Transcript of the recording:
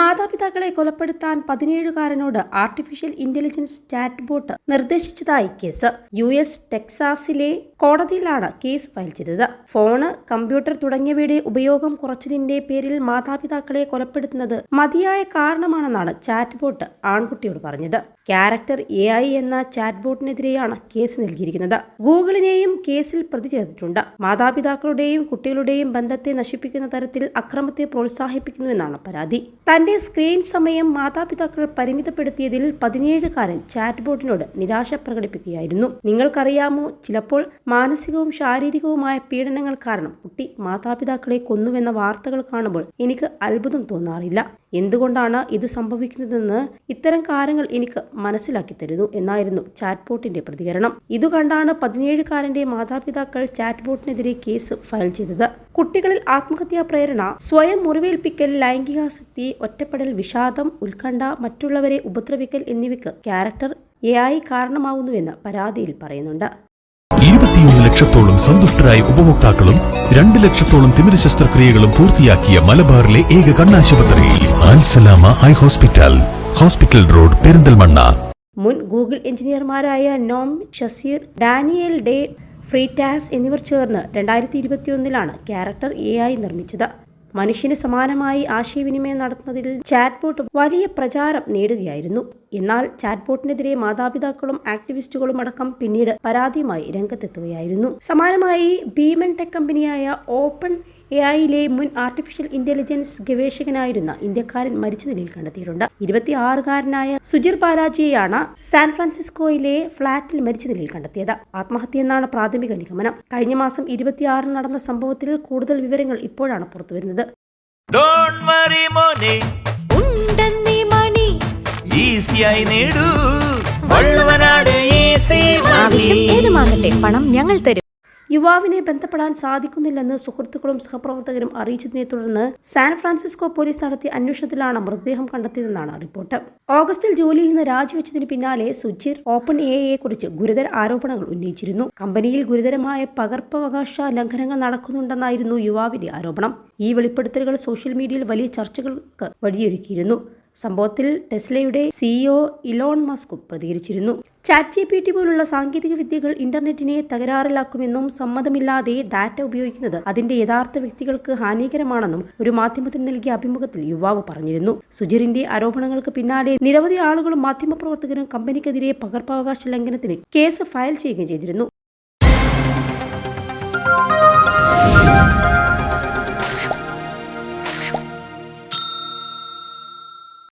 മാതാപിതാക്കളെ കൊലപ്പെടുത്താൻ പതിനേഴുകാരനോട് ആർട്ടിഫിഷ്യൽ ഇന്റലിജൻസ് ചാറ്റ് ബോട്ട് നിർദ്ദേശിച്ചതായി കേസ്. യു എസ് ടെക്സാസിലെ കോടതിയിലാണ് കേസ് ഫയൽ ചെയ്തത്. ഫോണ് കമ്പ്യൂട്ടർ തുടങ്ങിയവയുടെ ഉപയോഗം കുറച്ചതിന്റെ പേരിൽ മാതാപിതാക്കളെ കൊലപ്പെടുത്തുന്നത് മതിയായ കാരണമാണെന്നാണ് ചാറ്റ് ബോട്ട് ആൺകുട്ടിയോട് പറഞ്ഞത്. ക്യാരക്ടർ എ ഐ എന്ന ചാറ്റ് ബോട്ടിനെതിരെയാണ് കേസ് നൽകിയിരിക്കുന്നത്. ഗൂഗിളിനെയും കേസിൽ പ്രതി ചേർത്തിട്ടുണ്ട്. മാതാപിതാക്കളുടെയും കുട്ടികളുടെയും ബന്ധത്തെ നശിപ്പിക്കുന്ന തരത്തിൽ അക്രമത്തെ പ്രോത്സാഹിപ്പിക്കുന്നുവെന്നാണ് പരാതി. തന്റെ സ്ക്രീൻ സമയം മാതാപിതാക്കൾ പരിമിതപ്പെടുത്തിയതിൽ പതിനേഴുകാരൻ ചാറ്റ് ബോർഡിനോട് നിരാശ പ്രകടിപ്പിക്കുകയായിരുന്നു. നിങ്ങൾക്കറിയാമോ ചിലപ്പോൾ മാനസികവും ശാരീരികവുമായ പീഡനങ്ങൾ കാരണം കുട്ടി മാതാപിതാക്കളെ കൊന്നുവെന്ന വാർത്തകൾ കാണുമ്പോൾ എനിക്ക് അത്ഭുതം തോന്നാറില്ല. എന്തുകൊണ്ടാണ് ഇത് സംഭവിക്കുന്നതെന്ന് ഇത്തരം കാര്യങ്ങൾ എനിക്ക് മനസ്സിലാക്കി തരുന്നു എന്നായിരുന്നു ചാറ്റ്ബോട്ടിന്റെ പ്രതികരണം. ഇതു കണ്ടാണ് പതിനേഴുകാരന്റെ മാതാപിതാക്കൾ ചാറ്റ്ബോട്ടിനെതിരെ കേസ് ഫയൽ ചെയ്തത്. കുട്ടികളിൽ ആത്മഹത്യാ പ്രേരണ സ്വയം മുറിവേൽപ്പിക്കൽ ലൈംഗികാസക്തി ഒറ്റപ്പെടൽ വിഷാദം ഉത്കണ്ഠ മറ്റുള്ളവരെ ഉപദ്രവിക്കൽ എന്നിവയ്ക്ക് ക്യാരക്ടർ എ ആയി കാരണമാവുന്നുവെന്ന് പരാതിയിൽ പറയുന്നുണ്ട്. ഇരുപത്തിയൊന്ന് ലക്ഷത്തോളം സന്തുഷ്ടരായ ഉപഭോക്താക്കളും രണ്ട് ലക്ഷത്തോളം തിമിര ശസ്ത്രക്രിയകളും പൂർത്തിയാക്കിയ മലബാറിലെ ഏക കണ്ണാശുപത്രി ആൻസലാമ eye hospital hospital road Perinthalmanna. മുൻ Google എഞ്ചിനീയർമാരായ Noam Shazeer Daniel De Freitas എന്നിവർ ചേർന്ന് രണ്ടായിരത്തി ഇരുപത്തിയൊന്നിലാണ് ക്യാരക്ടർ എ ആയി നിർമ്മിച്ചത്. മനുഷ്യന് സമാനമായി ആശയവിനിമയം നടത്തുന്നതിൽ ചാറ്റ്ബോട്ട് വലിയ പ്രചാരം നേടുകയായിരുന്നു. എന്നാൽ ചാറ്റ്ബോട്ടിനെതിരെ മാതാപിതാക്കളും ആക്ടിവിസ്റ്റുകളും അടക്കം പിന്നീട് പരാതിയുമായി രംഗത്തെത്തുകയായിരുന്നു. സമാനമായി ഭീമൻ ടെക് കമ്പനിയായ ഓപ്പൺ എ ഐയിലെ മുൻ ആർട്ടിഫിഷ്യൽ ഇന്റലിജൻസ് ഗവേഷകനായിരുന്ന ഇന്ത്യക്കാരൻ മരിച്ച നിലയിൽ കണ്ടെത്തിയിട്ടുണ്ട്. ഇരുപത്തിയാറുകാരനായ സുജിർ ബാലാജിയെയാണ് സാൻ ഫ്രാൻസിസ്കോയിലെ ഫ്ളാറ്റിൽ മരിച്ച നിലയിൽ കണ്ടെത്തിയത്. ആത്മഹത്യയെന്നാണ് പ്രാഥമിക നിഗമനം. കഴിഞ്ഞ മാസം ഇരുപത്തിയാറിന് നടന്ന സംഭവത്തിൽ കൂടുതൽ വിവരങ്ങൾ ഇപ്പോഴാണ് പുറത്തുവരുന്നത്. ഡോണ്ട് വറി മോനെ. ഉണ്ടെന്നീ മണി. ഈസിയായി നേടൂ. ഏതുമാകട്ടെ പണം ഞങ്ങൾ തരും. യുവാവിനെ ബന്ധപ്പെടാൻ സാധിക്കുന്നില്ലെന്ന് സുഹൃത്തുക്കളും സഹപ്രവർത്തകരും അറിയിച്ചതിനെ തുടർന്ന് സാൻ ഫ്രാൻസിസ്കോ പോലീസ് നടത്തിയ അന്വേഷണത്തിലാണ് മൃതദേഹം കണ്ടെത്തിയതെന്നാണ് റിപ്പോർട്ട്. ഓഗസ്റ്റിൽ ജോലിയിൽ നിന്ന് രാജിവെച്ചതിന് പിന്നാലെ സുജിർ ഓപ്പൺ എ കുറിച്ച് ഗുരുതര ആരോപണങ്ങൾ ഉന്നയിച്ചിരുന്നു. കമ്പനിയിൽ ഗുരുതരമായ പകർപ്പവകാശ ലംഘനങ്ങൾ നടക്കുന്നുണ്ടെന്നായിരുന്നു യുവാവിന്റെ ആരോപണം. ഈ വെളിപ്പെടുത്തലുകൾ സോഷ്യൽ മീഡിയയിൽ വലിയ ചർച്ചകൾക്ക് വഴിയൊരുക്കിയിരുന്നു. സംഭവത്തിൽ ടെസ്ലയുടെ സിഇഒ ഇലോൺ മസ്കും പ്രതികരിച്ചിരുന്നു. ചാറ്റ് ജി പി ടി പോലുള്ള സാങ്കേതിക വിദ്യകൾ ഇന്റർനെറ്റിനെ തകരാറിലാക്കുമെന്നും സമ്മതമില്ലാതെ ഡാറ്റ ഉപയോഗിക്കുന്നത് അതിന്റെ യഥാർത്ഥ വ്യക്തികൾക്ക് ഹാനികരമാണെന്നും ഒരു മാധ്യമത്തിന് നൽകിയ അഭിമുഖത്തിൽ യുവാവ് പറഞ്ഞിരുന്നു. സുജിറിന്റെ ആരോപണങ്ങൾക്ക് പിന്നാലെ നിരവധി ആളുകളും മാധ്യമപ്രവർത്തകരും കമ്പനിക്കെതിരെ പകർപ്പവകാശ ലംഘനത്തിന് കേസ് ഫയൽ ചെയ്യുകയും ചെയ്തിരുന്നു.